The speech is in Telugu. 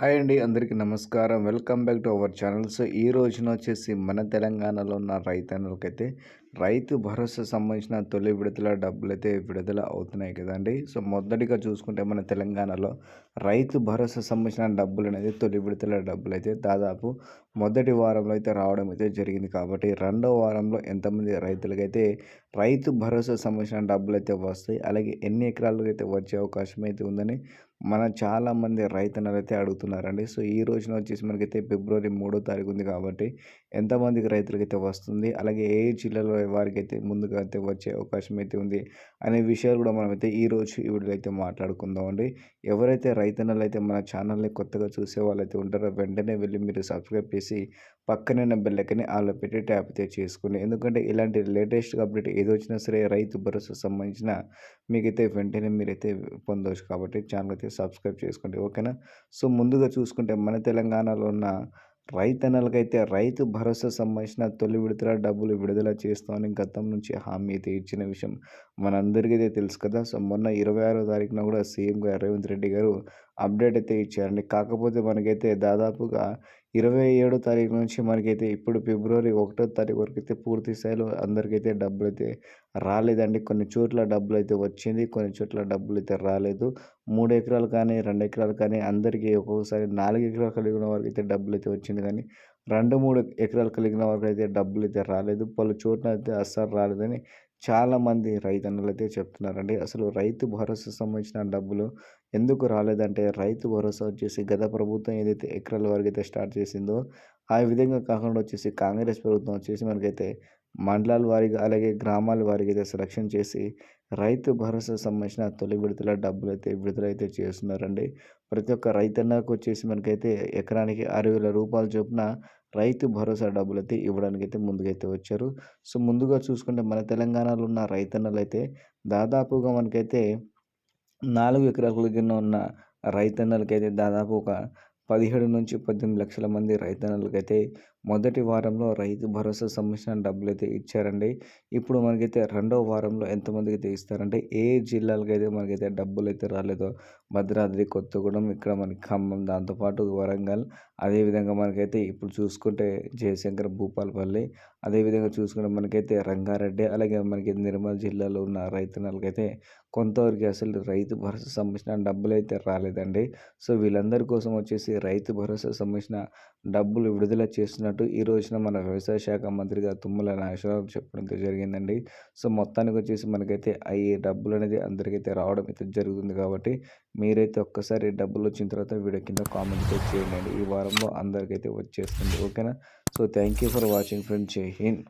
హాయ్ అండి అందరికీ నమస్కారం. Welcome back to our channels ఈ రోజున వచ్చేసి మన తెలంగాణలో ఉన్న రైతన్నులకైతే రైతు భరోసా సంబంధించిన తొలి విడుదల డబ్బులు అయితే విడుదల అవుతున్నాయి కదండి. సో మొదటిగా చూసుకుంటే మన తెలంగాణలో రైతు భరోసా సంబంధించిన డబ్బులు అనేది తొలి విడతల డబ్బులు అయితే దాదాపు మొదటి వారంలో అయితే రావడం అయితే జరిగింది కాబట్టి రెండో వారంలో ఎంతమంది రైతులకైతే రైతు భరోసా సంబంధించిన డబ్బులు అయితే వస్తాయి అలాగే ఎన్ని ఎకరాలకు అయితే వచ్చే అవకాశం అయితే ఉందని మన చాలామంది రైతన్నలు అయితే అడుగుతున్నారండి. సో ఈ రోజున వచ్చేసి మనకైతే ఫిబ్రవరి మూడో తారీఖు ఉంది కాబట్టి ఎంతమందికి రైతులకైతే వస్తుంది అలాగే ఏ జిల్లాలో వారికైతే ముందుగా అయితే వచ్చే అవకాశం అయితే ఉంది అనే విషయాలు కూడా మనమైతే ఈరోజు ఈ వీడియోలో అయితే మాట్లాడుకుందామండి. ఎవరైతే రైతన్నలు అయితే మన ఛానల్ని కొత్తగా చూసే వాళ్ళైతే ఉంటారో? వెంటనే వెళ్ళి మీరు సబ్స్క్రైబ్ చేసి పక్కనే బెల్లకని ఆలో పెట్టి ట్యాప్ అయితే చేసుకోండి. ఎందుకంటే ఇలాంటి లేటెస్ట్ అప్డేట్ ఏది వచ్చినా సరే రైతు భరోసా సంబంధించిన మీకైతే వెంటనే మీరైతే పొందవచ్చు. కాబట్టి ఛానల్ అయితే సబ్స్క్రైబ్ చేసుకోండి. ఓకేనా? సో ముందుగా చూసుకుంటే మన తెలంగాణలో ఉన్న రైతన్నలకైతే రైతు భరోసా సంబంధించిన తొలి విడుదల డబ్బులు విడుదల చేస్తామని గతం నుంచి హామీ అయితే ఇచ్చిన విషయం మనందరికీ అయితే తెలుసు కదా. సో మొన్న ఇరవై ఆరో తారీఖున కూడా సీఎం గారు రేవంత్ రెడ్డి గారు అప్డేట్ అయితే ఇచ్చారండి. కాకపోతే మనకైతే దాదాపుగా ఇరవై ఏడో తారీఖు నుంచి మనకైతే ఇప్పుడు ఫిబ్రవరి ఒకటో తారీఖు వరకు అయితే పూర్తి స్థాయిలో అందరికైతే డబ్బులు అయితే రాలేదండి. కొన్ని చోట్ల డబ్బులు అయితే వచ్చింది కొన్ని చోట్ల డబ్బులు అయితే రాలేదు. మూడు ఎకరాలు కానీ రెండు ఎకరాలు కానీ అందరికీ ఒక్కొక్కసారి నాలుగు ఎకరాలు కలిగిన వారికి అయితే డబ్బులు అయితే వచ్చింది. కానీ రెండు మూడు ఎకరాలు కలిగిన వారికి అయితే డబ్బులు అయితే రాలేదు. పలు చోట్ల అయితే అస్సలు రాలేదని చాలామంది రైతన్నులు అయితే చెప్తున్నారండి. అసలు రైతు భరోసా సంబంధించిన డబ్బులు ఎందుకు రాలేదంటే రైతు భరోసా వచ్చేసి గత ప్రభుత్వం ఏదైతే ఎకరాల వరకు అయితే స్టార్ట్ చేసిందో ఆ విధంగా కాకుండా వచ్చేసి కాంగ్రెస్ ప్రభుత్వం వచ్చేసి మనకైతే మండలాల వారిగా అలాగే గ్రామాల వారికి అయితే సెలక్షన్ చేసి రైతు భరోసా సంబంధించిన తొలి విడుదల డబ్బులు అయితే విడుదలైతే చేస్తున్నారండి. ప్రతి ఒక్క రైతన్నకు వచ్చేసి మనకైతే ఎకరానికి ఆరు వేల రూపాయల చొప్పున రైతు భరోసా డబ్బులు అయితే ఇవ్వడానికి అయితే ముందుకైతే వచ్చారు. సో ముందుగా చూసుకుంటే మన తెలంగాణలో ఉన్న రైతన్నలు అయితే దాదాపుగా మనకైతే నాలుగు ఎకరాల కింద ఉన్న రైతన్నలకైతే దాదాపు ఒక పదిహేడు నుంచి పద్దెనిమిది లక్షల మంది రైతన్నలకైతే మొదటి వారంలో రైతు భరోసా సంబంధించిన డబ్బులు అయితే ఇచ్చారండి. ఇప్పుడు మనకైతే రెండో వారంలో ఎంతమందికి అయితే ఇస్తారంటే ఏ జిల్లాలకు అయితే మనకైతే డబ్బులు అయితే రాలేదో భద్రాద్రి కొత్తగూడెం ఇక్కడ మనకి ఖమ్మం దాంతోపాటు వరంగల్ అదేవిధంగా మనకైతే ఇప్పుడు చూసుకుంటే జయశంకర్ భూపాలపల్లి అదేవిధంగా చూసుకుంటే మనకైతే రంగారెడ్డి అలాగే మనకి నిర్మల్ జిల్లాలో ఉన్న రైతన్నలకైతే కొంతవరకు అసలు రైతు భరోసా సంబంధించిన డబ్బులు అయితే రాలేదండి. సో వీళ్ళందరి కోసం వచ్చేసి రైతు భరోసా సంబంధించిన డబ్బులు విడుదల చెప్పినట్టు ఈ రోజున మన వ్యవసాయ శాఖ మంత్రిగా తుమ్మల నాగేశ్వరరావు చెప్పడం జరిగిందండి. సో మొత్తానికి వచ్చేసి మనకైతే అయ్యే డబ్బులు అనేది అందరికైతే రావడం అయితే జరుగుతుంది కాబట్టి మీరైతే ఒక్కసారి డబ్బులు వచ్చిన తర్వాత వీడియో కింద కామెంట్ చేయండి. ఈ వారంలో అందరికైతే వచ్చేస్తుంది. ఓకేనా? So thank you for watching friend Jai Hind.